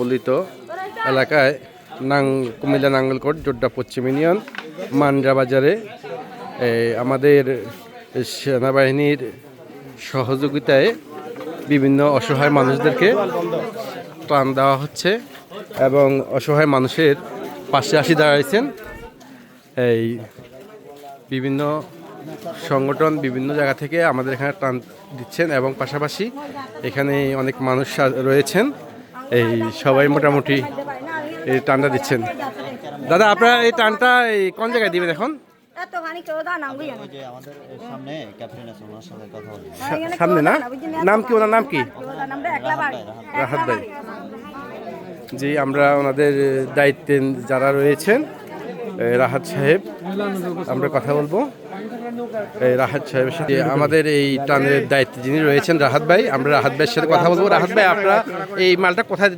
বলিত এলাকায় নাং কুমিল্লা নাঙ্গলকোট, জোড্ডা পশ্চিম ইউনিয়ন মান্ডা বাজারে আমাদের সেনাবাহিনীর সহযোগিতায় বিভিন্ন অসহায় মানুষদেরকে ত্রাণ দেওয়া হচ্ছে এবং অসহায় মানুষের পাশে আসি দাঁড়াইছেন। এই বিভিন্ন সংগঠন বিভিন্ন জায়গা থেকে আমাদের এখানে টান দিচ্ছেন এবং পাশাপাশি এখানে অনেক মানুষ রয়েছেন। এই সবাই মোটামুটি এই টানটা দিচ্ছেন। দাদা আপনারা এই টানটা এই কোন জায়গায় দিবেন এখন? সামনে ক্যাপ্টেন আছে ওনার সাথে কথা বলি। এখানে সামনে কেউ না? নাম কি ওনার নাম কি? রাহাত ভাই। জি আমরা ওনাদের দায়িত্বে যারা রয়েছেন রাহাত সাহেব আমরা কথা বলব। রাহাত সাথে আমাদের এই টানের দায়িত্বে যিনি রয়েছেন রাহাত ভাই আমরা রাহাত ভাইয়ের সাথে কথা বলব। রাহাত ভাই আপনারা এই মালটা কোথায়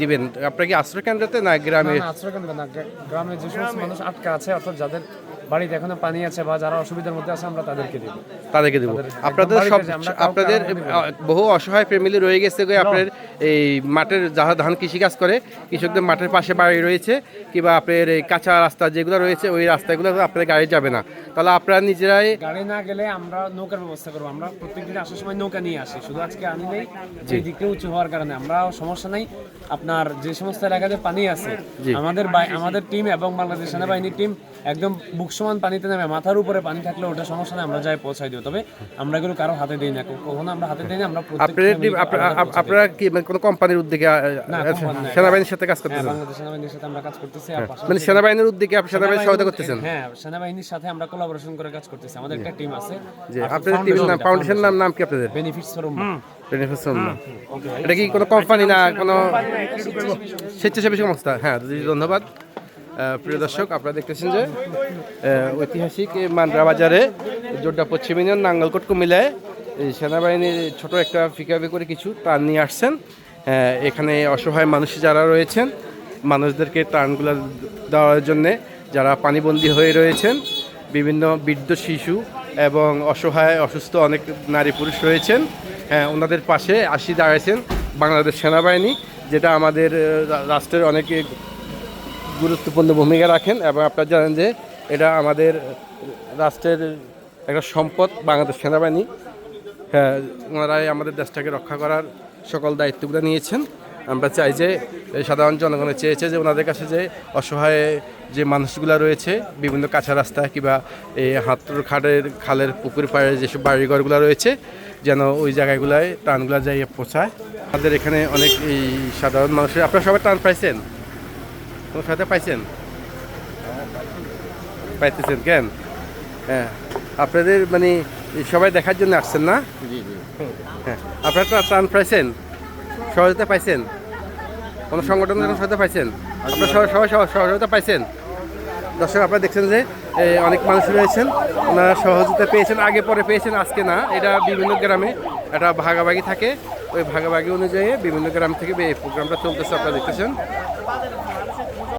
দিবেন? আপনারা কি আশ্রয় কেন্দ্রতে না গ্রামে? না, আশ্রয় কেন্দ্রে না গ্রামে যে সমস্ত মানুষ আটকা আছে অর্থাৎ যাদের বাড়িতে এখনও পানি আছে বা যারা অসুবিধার মধ্যে আছে আমরা তাদেরকে দিব। তাদেরকে দেবো। আপনাদের সব যে আপনাদের বহু অসহায় ফ্যামিলি রয়ে গেছে গো আপনার এই মাঠের যারা ধান কৃষিকাজ করে কৃষকদের মাঠের পাশে বাড়ি রয়েছে কিংবা আপনার এই কাঁচা রাস্তা যেগুলো রয়েছে ওই রাস্তাগুলো আপনাদের গাড়ি যাবে না। তাহলে আপনারা নিজেরাই গাড়ি না গেলে আমরা নৌকার ব্যবস্থা করব। আমরা প্রত্যেকদিন আসার সময় নৌকা নিয়ে আসি। শুধু আজকে আনি নেই এই দিকটা উঁচু হওয়ার কারণে। আমরা সমস্যা নাই। আপনার যে সমস্ত এলাকাতে পানি আছে আমাদের আমাদের টিম এবং বাংলাদেশ সেনাবাহিনীর টিম একদম বুক সমান পানিতে নেমে মাথার উপরে পানি থাকলে ওটা সমস্যা নেই আমরা যাই পৌঁছাই দিই তবে আমরা এগুলো কারও হাতে দিই না কখনো আমরা হাতে দিই না আমরা আপনার কে মানে কোনো কোম্পানির উদ্যোগে। সেনাবাহিনীর সাথে কাজ হ্যাঁ করতেছেন? বাংলাদেশ সেনাবাহিনীর সাথে আমরা কাজ করতেছি মানে সেনাবাহিনীর উদ্যোগে আপনি সেনাবাহিনীর সহায়তা করতেছেন? হ্যাঁ সেনাবাহিনীর সাথে আমরা কোলাবোরেশন করে কাজ করতেছি আমাদের একটা টিম আছে যে আপনাদের টিমের নাম ফাউন্ডেশনের নাম নাম কি আপনাদের? বেনিফিটস ফর এটা কি কোনো কোম্পানি না কোনো স্বেচ্ছাসেবী সংস্থা। হ্যাঁ ধন্যবাদ। প্রিয় দর্শক, আপনারা দেখতেছেন যে ঐতিহাসিক এই মান্দ্রা বাজারে জোড্ডা পশ্চিম ইউনিয়ন নাঙ্গলকোট কুমিল্লায় এই সেনাবাহিনীর ছোট একটা ফিকাবি করে কিছু ত্রাণ নিয়ে আসছেন। এখানে অসহায় মানুষ যারা রয়েছেন, মানুষদেরকে ত্রাণগুলো দেওয়ার জন্যে যারা পানিবন্দী হয়ে রয়েছেন, বিভিন্ন বৃদ্ধ শিশু এবং অসহায়, অসুস্থ অনেক নারী পুরুষ রয়েছেন। হ্যাঁ ওনাদের পাশে আসি দাঁড়াইছেন বাংলাদেশ সেনাবাহিনী, যেটা আমাদের রাষ্ট্রের অনেক গুরুত্বপূর্ণ ভূমিকা রাখেন এবং আপনারা জানেন যে এটা আমাদের রাষ্ট্রের একটা সম্পদ, বাংলাদেশ সেনাবাহিনী। হ্যাঁ ওনারাই আমাদের দেশটাকে রক্ষা করার সকল দায়িত্বগুলো নিয়েছেন। আমরা চাই যে সাধারণ জনগণের চেয়েছে যে ওনাদের কাছে যে অসহায় যে মানুষগুলো রয়েছে, বিভিন্ন কাঁচা রাস্তা কিংবা এই হাতুর খাটের খালের পুকুর পাড়ে যেসব বাড়িঘরগুলো রয়েছে, যেন ওই জায়গাগুলোয় টানগুলো যাইয়ে পৌঁছায়। আমাদের এখানে অনেক এই সাধারণ মানুষের, আপনারা সবাই টান পাইছেন? কোনো সাথে পাইছেন পাইতেছেন কেন হ্যাঁ আপনাদের মানে সবাই দেখার জন্য আসছেন না? হ্যাঁ। আপনারা তো ত্রাণ পাইছেন? সহযোগিতা পাইছেন? কোনো সংগঠনের কোনো সহায়তা পাইছেন? আপনারা সবাই সবাই সহ- সহযোগিতা পাইছেন? দর্শক আপনারা দেখছেন যে অনেক মানুষ রয়েছেন। ওনারা সহযোগিতা পেয়েছেন আগে পরে পেয়েছেন আজকে না। এটা বিভিন্ন গ্রামে একটা ভাগাভাগি থাকে। ওই ভাগাভাগি অনুযায়ী বিভিন্ন গ্রাম থেকে এই প্রোগ্রামটা চলতেছে আপনারা দেখতেছেন।